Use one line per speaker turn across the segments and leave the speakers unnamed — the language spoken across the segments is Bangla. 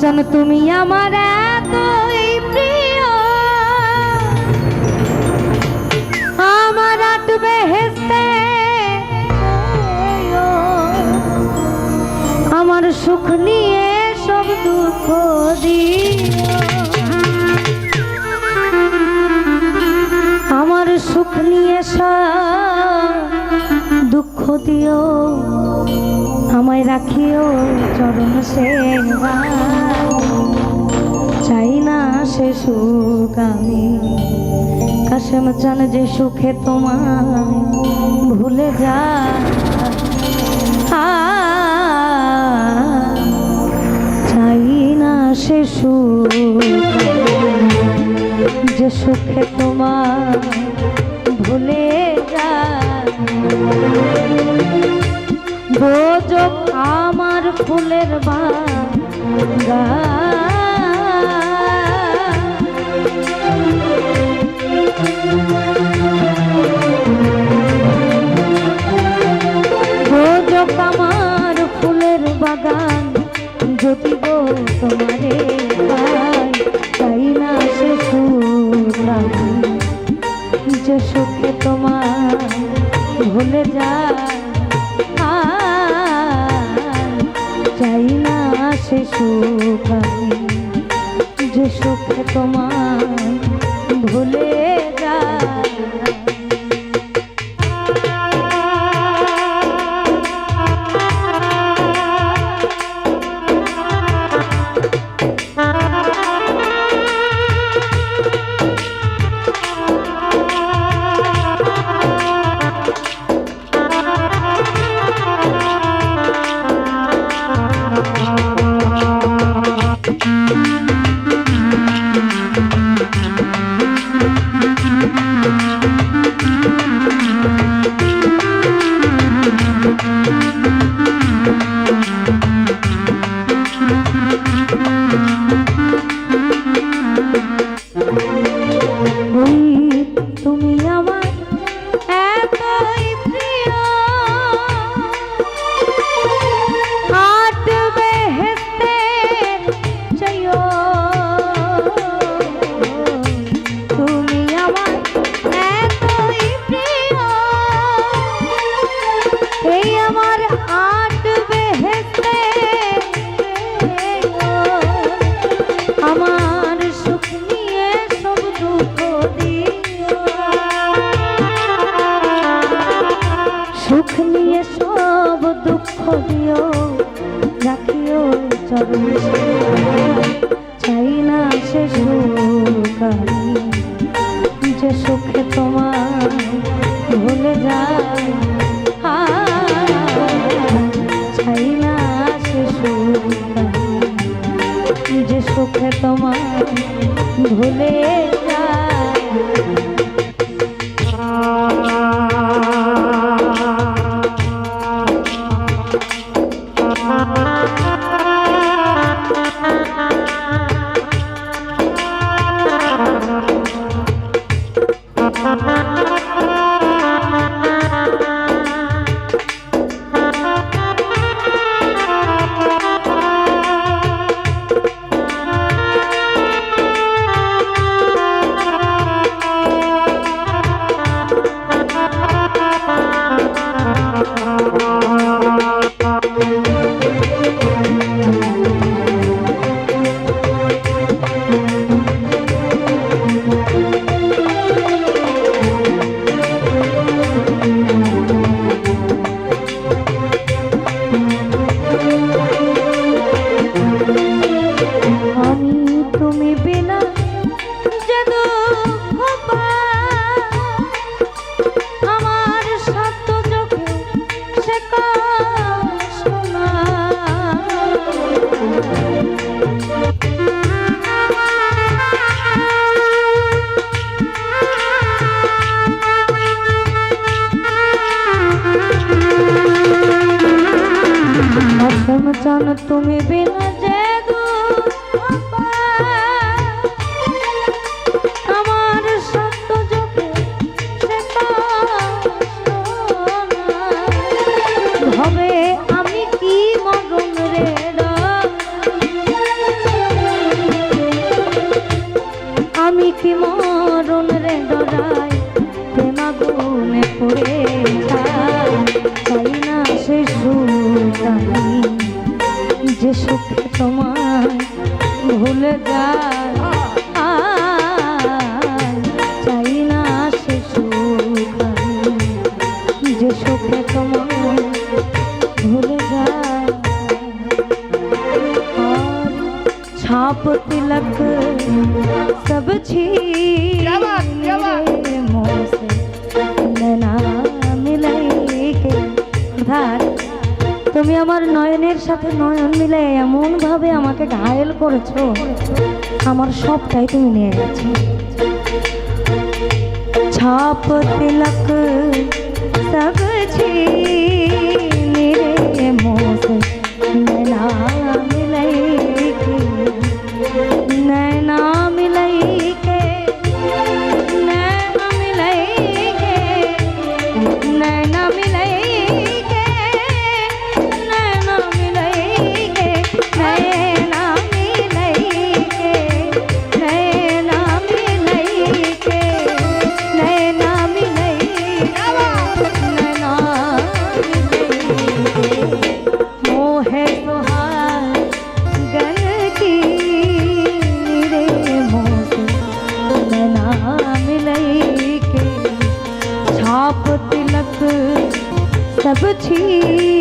চান তুমি আমার এতই প্রিয়। আমার আটবে হেসতে আমার সুখ নিয়ে সব দুঃখ দিও। আমার সুখ নিয়ে সব দুঃখ দিও, আমায় রাখিও চরণ সেবা। চাই না সে সুখ আমি, কাশেম চান যে সুখে তোমায় ভুলে যা। চাই না সে সুখ, যে সুখে তোমার ফুলের বোঝক আমার ফুলের বাগান, যদি গো তোমারে চাই না সে যে সুখে তোমার ভুলে যায়। সে সুখ আমি, যে সুখে তোমার ভুলে যায়। সব দুঃখ দিও রাখিও চরণ। চাই না সে সুখ যে সুখে তোমার তুমি বিনা যে সুখে তোমায় ভুলে যায় চাই না সে সুখ যে সুখে তোমায় ভুলে যায়। ছাপ তিলক সব ছি মোস তুমি আমার নয়নের সাথে নয়ন মিলে এমনভাবে আমাকে ঘায়েল করেছ। আমার সবটাই তুমি নিয়ে গেছো। ছাপ তিলক সব ছি নিরে মোসে। सब छी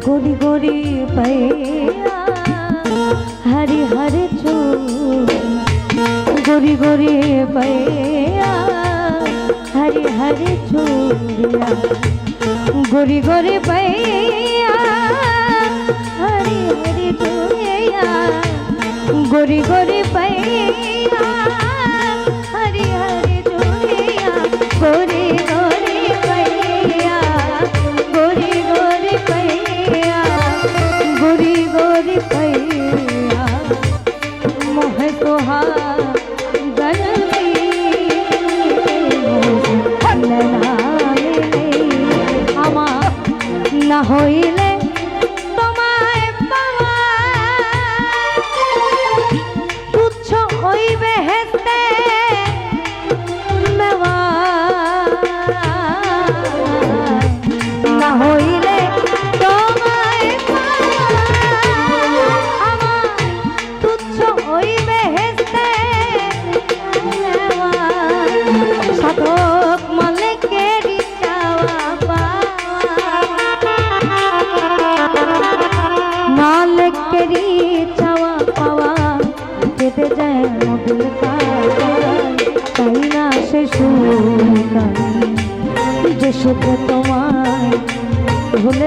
ঘড়ি ঘড়ি পাইয়া হারি হারে চো গড়ি গড়ি পাইয়া হারি হারে চোরিয়া গড়ি গড়ি পাইয়া হারি হারে চোরিয়া গড়ি গড়ি পাই না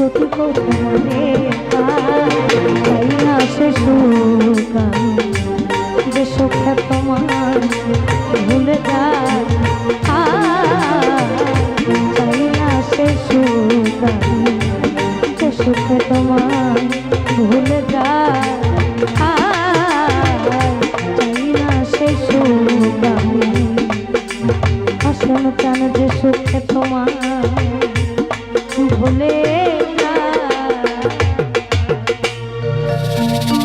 যদি কোথায় তাই না সে আমি যে সুখে তোমার ভুলে যায় চাই না সে আমি যে সুখে তোমার ভুলে যায় চাই না সে সুখ